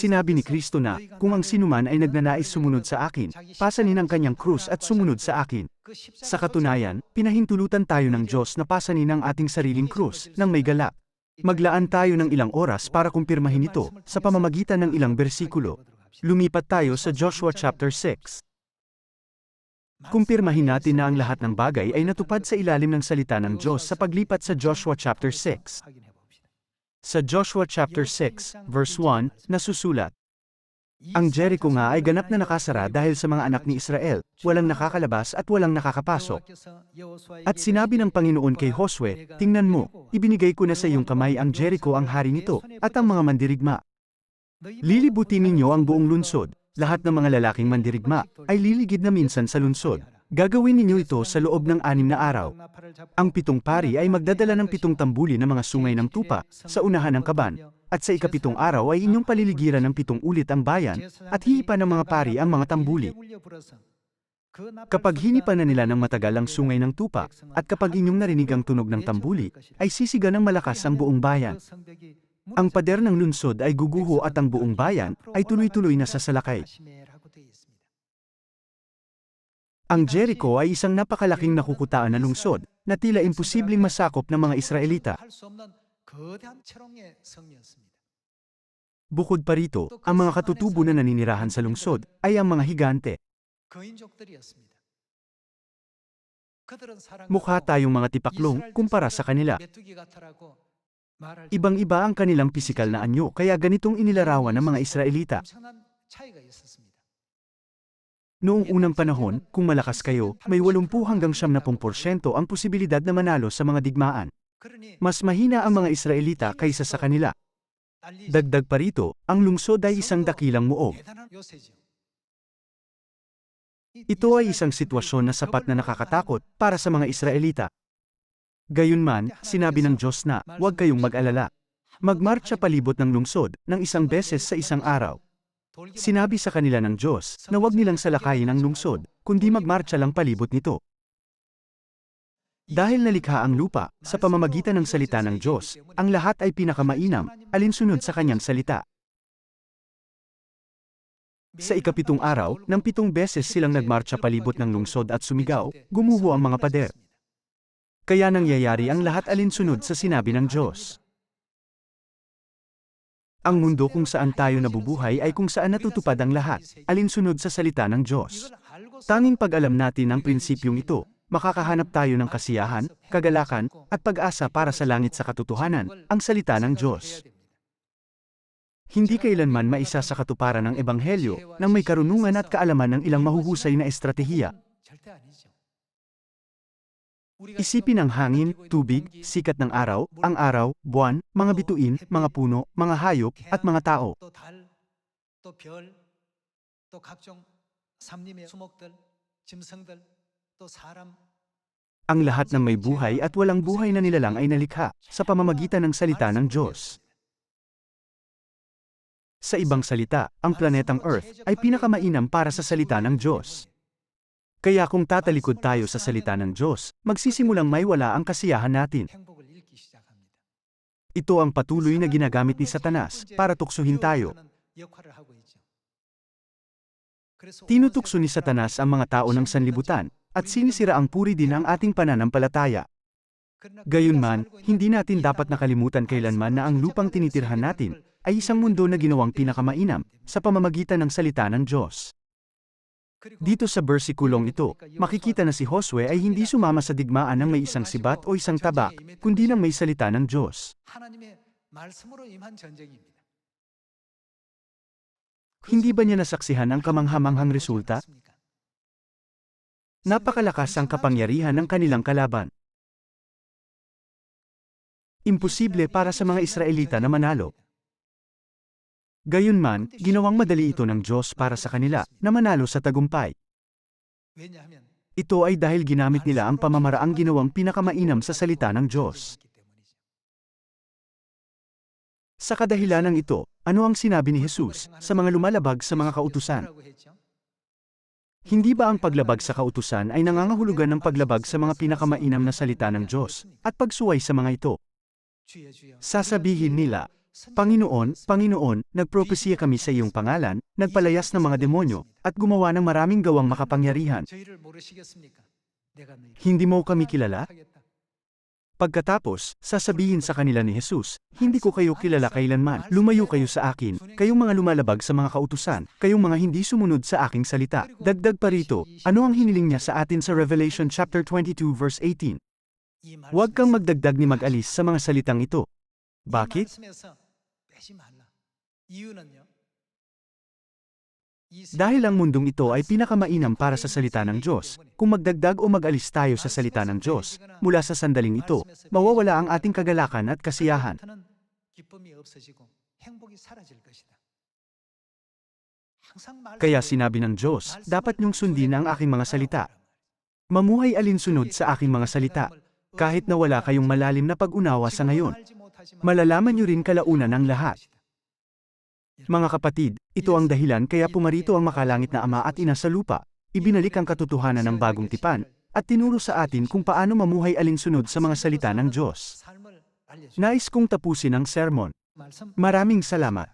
Sinabi ni Kristo na, kung ang sinuman ay nagnanais sumunod sa akin, pasanin ang kanyang krus at sumunod sa akin. Sa katunayan, pinahintulutan tayo ng Diyos na pasanin ang ating sariling krus, ng may galak. Maglaan tayo ng ilang oras para kumpirmahin ito, sa pamamagitan ng ilang bersikulo. Lumipat tayo sa Joshua chapter 6. Kumpirmahin natin na ang lahat ng bagay ay natupad sa ilalim ng salita ng Diyos sa paglipat sa Joshua chapter 6. Sa Joshua chapter 6, verse 1, nasusulat, Ang Jericho nga ay ganap na nakasara dahil sa mga anak ni Israel, walang nakakalabas at walang nakakapasok. At sinabi ng Panginoon kay Josue, Tingnan mo, ibinigay ko na sa iyong kamay ang Jericho ang hari nito, at ang mga mandirigma. Lilibutin ninyo ang buong lunsod, lahat ng mga lalaking mandirigma ay liligid na minsan sa lunsod. Gagawin ninyo ito sa loob ng anim na araw. Ang pitong pari ay magdadala ng pitong tambuli ng mga sungay ng tupa sa unahan ng kaban, at sa ikapitong araw ay inyong paliligiran ng pitong ulit ang bayan, at hihipan ng mga pari ang mga tambuli. Kapag hinipan na nila ng matagal ang sungay ng tupa, at kapag inyong narinig ang tunog ng tambuli, ay sisiga ng malakas ang buong bayan. Ang pader ng lunsod ay guguho at ang buong bayan ay tuloy-tuloy na sasalakay. Ang Jericho ay isang napakalaking nakukutaan na lungsod na tila imposibleng masakop ng mga Israelita. Bukod pa rito, ang mga katutubo na naninirahan sa lungsod ay ang mga higante. Mukha tayong mga tipaklong kumpara sa kanila. Ibang-iba ang kanilang pisikal na anyo kaya ganitong inilarawan ng mga Israelita. Noong unang panahon, kung malakas kayo, may 80 hanggang 70% ang posibilidad na manalo sa mga digmaan. Mas mahina ang mga Israelita kaysa sa kanila. Dagdag pa rito, ang lungsod ay isang dakilang muog. Ito ay isang sitwasyon na sapat na nakakatakot para sa mga Israelita. Gayunman, sinabi ng Diyos na, huwag kayong mag-alala. Magmarcha palibot ng lungsod ng isang beses sa isang araw. Sinabi sa kanila ng Diyos na huwag nilang salakayin ang lungsod, kundi magmarcha lang palibot nito. Dahil nalikha ang lupa, sa pamamagitan ng salita ng Diyos, ang lahat ay pinakamainam, alinsunod sa kanyang salita. Sa ikapitong araw, nang pitong beses silang nagmarcha palibot ng lungsod at sumigaw, gumuho ang mga pader. Kaya nangyayari ang lahat alinsunod sa sinabi ng Diyos. Ang mundo kung saan tayo nabubuhay ay kung saan natutupad ang lahat, alinsunod sa salita ng Diyos. Tanging pag-alam natin ang prinsipyong ito, makakahanap tayo ng kasiyahan, kagalakan, at pag-asa para sa langit sa katotohanan, ang salita ng Diyos. Hindi kailanman maisa sa katuparan ng Ebanghelyo nang may karunungan at kaalaman ng ilang mahuhusay na estratehiya. Isipin ang hangin, tubig, sikat ng araw, ang araw, buwan, mga bituin, mga puno, mga hayop, at mga tao. Ang lahat ng may buhay at walang buhay na nilalang ay nalikha sa pamamagitan ng salita ng Diyos. Sa ibang salita, ang planetang Earth ay pinakamainam para sa salita ng Diyos. Kaya kung tatalikod tayo sa salita ng Diyos, magsisimulang maiwala ang kasiyahan natin. Ito ang patuloy na ginagamit ni Satanas para tuksuhin tayo. Tinutukso ni Satanas ang mga tao ng sanlibutan, at sinisira ang puri din ang ating pananampalataya. Gayunman, hindi natin dapat nakalimutan kailanman na ang lupang tinitirhan natin ay isang mundo na ginawang pinakamainam sa pamamagitan ng salita ng Diyos. Dito sa bersikulong ito, makikita na si Josue ay hindi sumama sa digmaan ng may isang sibat o isang tabak, kundi ng may salita ng Diyos. Hindi ba niya nasaksihan ang kamanghamanghang resulta? Napakalakas ang kapangyarihan ng kanilang kalaban. Imposible para sa mga Israelita na manalo. Gayunman, ginawang madali ito ng Diyos para sa kanila na manalo sa tagumpay. Ito ay dahil ginamit nila ang pamamaraang ginawang pinakamainam sa salita ng Diyos. Sa kadahilanan ng ito, ano ang sinabi ni Jesus sa mga lumalabag sa mga kautusan? Hindi ba ang paglabag sa kautusan ay nangangahulugan ng paglabag sa mga pinakamainam na salita ng Diyos at pagsuway sa mga ito? Sasabihin nila, Panginoon, Panginoon, nagpropesiya kami sa iyong pangalan, nagpalayas ng mga demonyo, at gumawa ng maraming gawang makapangyarihan. Hindi mo kami kilala? Pagkatapos, sasabihin sa kanila ni Jesus, Hindi ko kayo kilala kailanman, lumayo kayo sa akin, kayong mga lumalabag sa mga kautusan, kayong mga hindi sumunod sa aking salita. Dagdag pa rito, ano ang hiniling niya sa atin sa Revelation chapter 22 verse 18? Huwag kang magdagdag ni mag-alis sa mga salitang ito. Bakit? 말씀에서 빼지 말라. 이유는요. 이 Dahil ang mundong ito ay pinakamainam para sa salita ng Diyos. Kung magdagdag o mag-alis tayo sa salita ng Diyos, mula sa sandaling ito, mawawala ang ating kagalakan at kasiyahan. 그때부터는 기쁨이 없어지고 행복이 사라질 것이다. 항상 Kaya 말씀을 sinabi ng Diyos, 말씀을 dapat niyong sundin ang aking mga salita. 따라오라. Mamuhay alinsunod sa aking mga salita. Kahit na wala kayong malalim na pag-unawa sa ngayon, malalaman nyo rin kalaunan ang lahat. Mga kapatid, ito ang dahilan kaya pumarito ang makalangit na ama at ina sa lupa, ibinalik ang katotohanan ng bagong tipan, at tinuro sa atin kung paano mamuhay alinsunod sa mga salita ng Diyos. Nais kong tapusin ang sermon. Maraming salamat.